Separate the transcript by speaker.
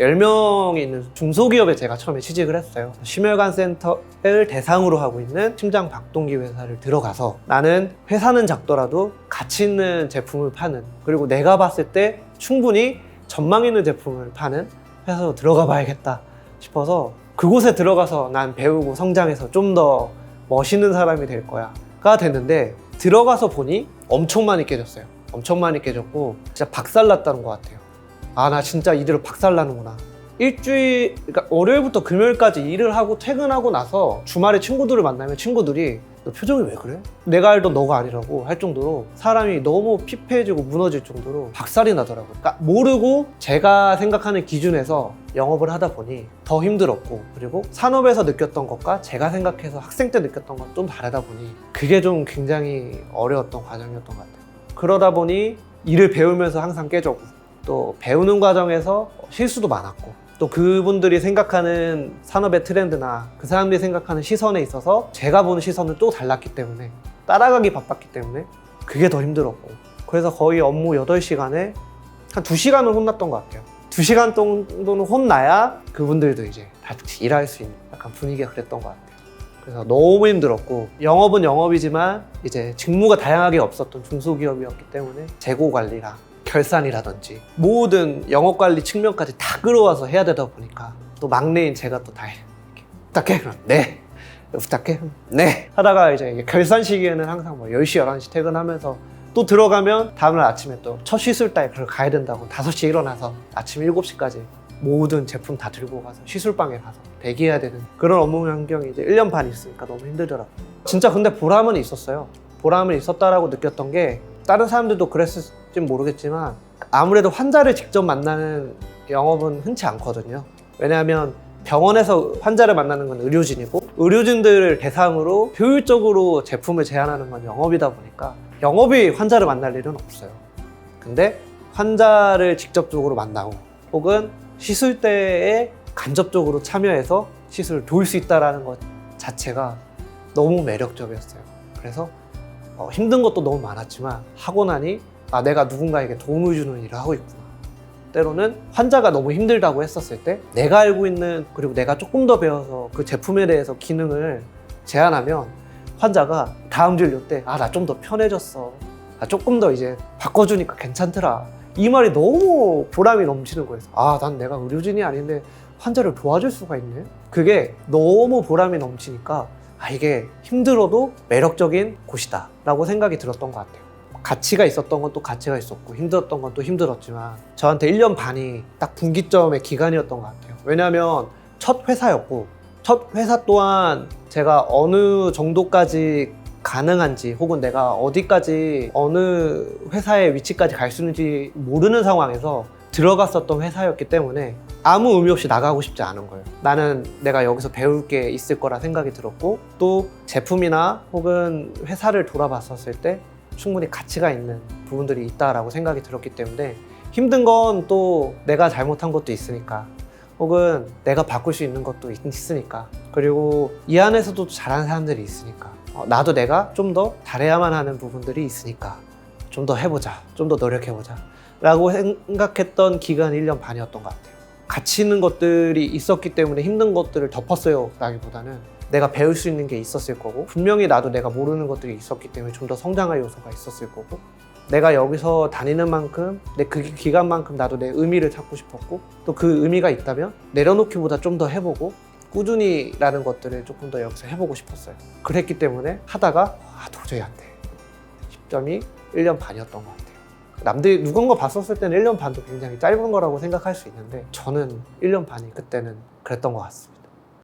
Speaker 1: 10명이 있는 중소기업에 제가 처음에 취직을 했어요. 심혈관 센터를 대상으로 하고 있는 심장 박동기 회사를 들어가서 나는 회사는 작더라도 가치 있는 제품을 파는 그리고 내가 봤을 때 충분히 전망 있는 제품을 파는 회사로 들어가 봐야겠다 싶어서 그곳에 들어가서 난 배우고 성장해서 좀 더 멋있는 사람이 될 거야가 됐는데 들어가서 보니 엄청 많이 깨졌어요. 엄청 많이 깨졌고 진짜 박살났다는 것 같아요. 아 나 진짜 이대로 박살나는구나. 일주일 그러니까 월요일부터 금요일까지 일을 하고 퇴근하고 나서 주말에 친구들을 만나면 친구들이 너 표정이 왜 그래? 내가 알던 너가 아니라고 할 정도로 사람이 너무 피폐해지고 무너질 정도로 박살이 나더라고요. 그러니까 모르고 제가 생각하는 기준에서 영업을 하다 보니 더 힘들었고 그리고 산업에서 느꼈던 것과 제가 생각해서 학생 때 느꼈던 건 좀 다르다 보니 그게 좀 굉장히 어려웠던 과정이었던 것 같아요. 그러다 보니 일을 배우면서 항상 깨졌고 또 배우는 과정에서 실수도 많았고 또 그분들이 생각하는 산업의 트렌드나 그 사람들이 생각하는 시선에 있어서 제가 보는 시선은 또 달랐기 때문에 따라가기 바빴기 때문에 그게 더 힘들었고 그래서 거의 업무 8시간에 한 2시간은 혼났던 것 같아요. 2시간 정도는 혼나야 그분들도 이제 같이 일할 수 있는 약간 분위기가 그랬던 것 같아요. 그래서 너무 힘들었고 영업은 영업이지만 이제 직무가 다양하게 없었던 중소기업이었기 때문에 재고 관리랑 결산이라든지 모든 영업 관리 측면까지 다 끌어와서 해야 되다 보니까 또 막내인 제가 또 다 부탁해 그럼 네 부탁해 네 하다가 이제 결산 시기에는 항상 뭐 10시 11시 퇴근하면서 또 들어가면 다음날 아침에 또 첫 시술다에 그걸 가야 된다고 5시에 일어나서 아침 7시까지 모든 제품 다 들고 가서 시술방에 가서 대기해야 되는 그런 업무 환경이 이제 1년 반 있으니까 너무 힘들더라고요. 진짜 근데 보람은 있었어요. 보람은 있었다라고 느꼈던 게 다른 사람들도 그랬을지 모르겠지만 아무래도 환자를 직접 만나는 영업은 흔치 않거든요. 왜냐하면 병원에서 환자를 만나는 건 의료진이고 의료진들을 대상으로 효율적으로 제품을 제안하는 건 영업이다 보니까 영업이 환자를 만날 일은 없어요. 근데 환자를 직접적으로 만나고 혹은 시술 때에 간접적으로 참여해서 시술을 도울 수 있다는 것 자체가 너무 매력적이었어요. 그래서 어, 힘든 것도 너무 많았지만 하고 나니 아 내가 누군가에게 도움을 주는 일을 하고 있구나. 때로는 환자가 너무 힘들다고 했었을 때 내가 알고 있는 그리고 내가 조금 더 배워서 그 제품에 대해서 기능을 제안하면 환자가 다음 진료 때 아 나 좀 더 편해졌어. 아 조금 더 이제 바꿔주니까 괜찮더라. 이 말이 너무 보람이 넘치는 거예요. 아 난 내가 의료진이 아닌데 환자를 도와줄 수가 있네. 그게 너무 보람이 넘치니까 아 이게 힘들어도 매력적인 곳이다라고 생각이 들었던 것 같아요. 가치가 있었던 건 또 가치가 있었고 힘들었던 건 또 힘들었지만 저한테 1년 반이 딱 분기점의 기간이었던 것 같아요. 왜냐하면 첫 회사였고 첫 회사 또한 제가 어느 정도까지 가능한지 혹은 내가 어디까지 어느 회사의 위치까지 갈 수 있는지 모르는 상황에서 들어갔었던 회사였기 때문에 아무 의미 없이 나가고 싶지 않은 거예요. 나는 내가 여기서 배울 게 있을 거라 생각이 들었고 또 제품이나 혹은 회사를 돌아봤었을 때 충분히 가치가 있는 부분들이 있다라고 생각이 들었기 때문에 힘든 건 또 내가 잘못한 것도 있으니까 혹은 내가 바꿀 수 있는 것도 있- 있으니까 그리고 이 안에서도 잘하는 사람들이 있으니까 어, 나도 내가 좀 더 잘해야만 하는 부분들이 있으니까 좀 더 해보자 좀 더 노력해보자 라고 생각했던 기간 1년 반이었던 것 같아요 가치 있는 것들이 있었기 때문에 힘든 것들을 덮었어요 라기보다는 내가 배울 수 있는 게 있었을 거고 분명히 나도 내가 모르는 것들이 있었기 때문에 좀 더 성장할 요소가 있었을 거고 내가 여기서 다니는 만큼 내 그 기간만큼 나도 내 의미를 찾고 싶었고 또 그 의미가 있다면 내려놓기보다 좀 더 해보고 꾸준히라는 것들을 조금 더 여기서 해보고 싶었어요. 그랬기 때문에 하다가 아 도저히 안 돼. 10점이 1년 반이었던 것 같아요. 남들이 누군가 봤었을 때는 1년 반도 굉장히 짧은 거라고 생각할 수 있는데 저는 1년 반이 그때는 그랬던 것 같습니다.